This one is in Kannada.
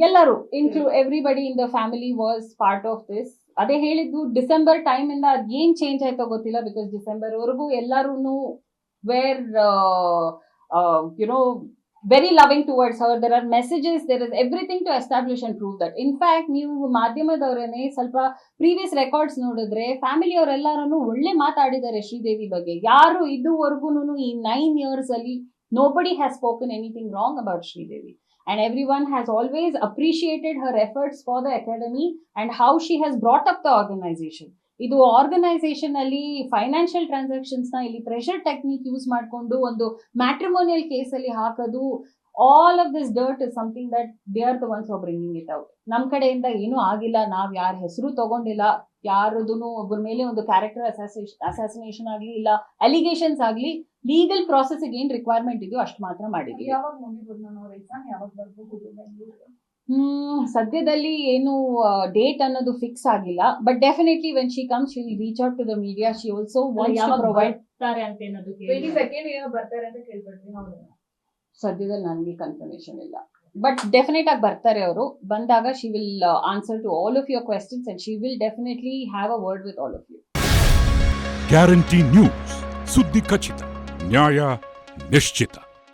ಎಲ್ಲರೂ ಇನ್ಕ್ಲೂ everybody in the family was part of this ಅದೇ ಹೇಳಿದ್ದು ಡಿಸೆಂಬರ್ ಟೈಮ್ ಇಂದ ಅದ್ ಏನ್ ಚೇಂಜ್ ಆಯ್ತೋ ಗೊತ್ತಿಲ್ಲ ಬಿಕಾಸ್ ಡಿಸೆಂಬರ್ ವರೆಗೂ ಎಲ್ಲರೂ were you know very loving towards our there are messages there is everything to establish and prove that in fact ನೀವು ಮಾಧ್ಯಮದವರೇನೆ ಸ್ವಲ್ಪ ಪ್ರೀವಿಯಸ್ ರೆಕಾರ್ಡ್ಸ್ ನೋಡಿದ್ರೆ ಫ್ಯಾಮಿಲಿ ಅವರೆಲ್ಲರೂ ಒಳ್ಳೆ ಮಾತಾಡಿದ್ದಾರೆ ಶ್ರೀದೇವಿ ಬಗ್ಗೆ. ಯಾರು ಇದುವರೆಗೂ ಈ ನೈನ್ ಇಯರ್ಸ್ ಅಲ್ಲಿ nobody has spoken anything wrong about Sridevi. And everyone has always appreciated her efforts for the academy and how she has brought up the organization. ಇದು ಆರ್ಗನೈಸೇಷನ್ ಅಲ್ಲಿ ಫೈನಾನ್ಷಿಯಲ್ ಟ್ರಾನ್ಸಾಕ್ಷನ್ಸ್ನ ಇಲ್ಲಿ ಪ್ರೆಷರ್ ಟೆಕ್ನಿಕ್ ಯೂಸ್ ಮಾಡಿಕೊಂಡು ಒಂದು ಮ್ಯಾಟ್ರಿಮೋನಿಯಲ್ ಕೇಸ್ ಅಲ್ಲಿ ಹಾಕೋದು all of this dirt is something that they are the ones bringing it out ನಮ್ಮ ಕಡೆಯಿಂದ ಏನೂ ಆಗಿಲ್ಲ, ನಾವು ಯಾರ ಹೆಸರು ತಗೊಂಡಿಲ್ಲ ಯಾರದೂ ಒಬ್ಬರ ಮೇಲೆ ಒಂದು ಕ್ಯಾರೆಕ್ಟರ್ ಅಸಾಸಿನೇಷನ್ ಆಗಲಿ ಇಲ್ಲ ಅಲಿಗೇಷನ್ಸ್ ಆಗಲಿ ಲೀಗಲ್ ಪ್ರಾಸೆಸ್ ಏನ್ ರಿಕ್ವೈರ್ಮೆಂಟ್ ಇದೆಯೋ ಅಷ್ಟು ಮಾತ್ರ ಮಾಡಿದ್ವಿ ಹ್ಮ್ ಸದ್ಯದಲ್ಲಿ ಏನು ಡೇಟ್ ಅನ್ನೋದು ಫಿಕ್ಸ್ ಆಗಿಲ್ಲ. But definitely when she come she reach out to the media she also provide ಬರ್ತಾರೆ ಅಂತ ಏನಾದ್ರು ಟ್ವೆಂಟಿ ಸೆಕೆಂಡ್ ಏನೋ ಬರ್ತಾರೆ ಅಂತ ಕೇಳ್ಪಟ್ರಿ ಹೌದು? ಸದ್ಯದಲ್ಲಿ ನನಗೆ ಕನ್ಫರ್ಮೇಶನ್ ಇಲ್ಲ. ಬಟ್ ಡೆಫಿನೆಟ್ ಆಗಿ ಬರ್ತಾರೆ ಅವರು. ಬಂದಾಗ she will answer to all of your questions and she will definitely have a word with all of you guarantee news ಸುದ್ದಿ ಖಚಿತ ನ್ಯಾಯ ನಿಶ್ಚಿತ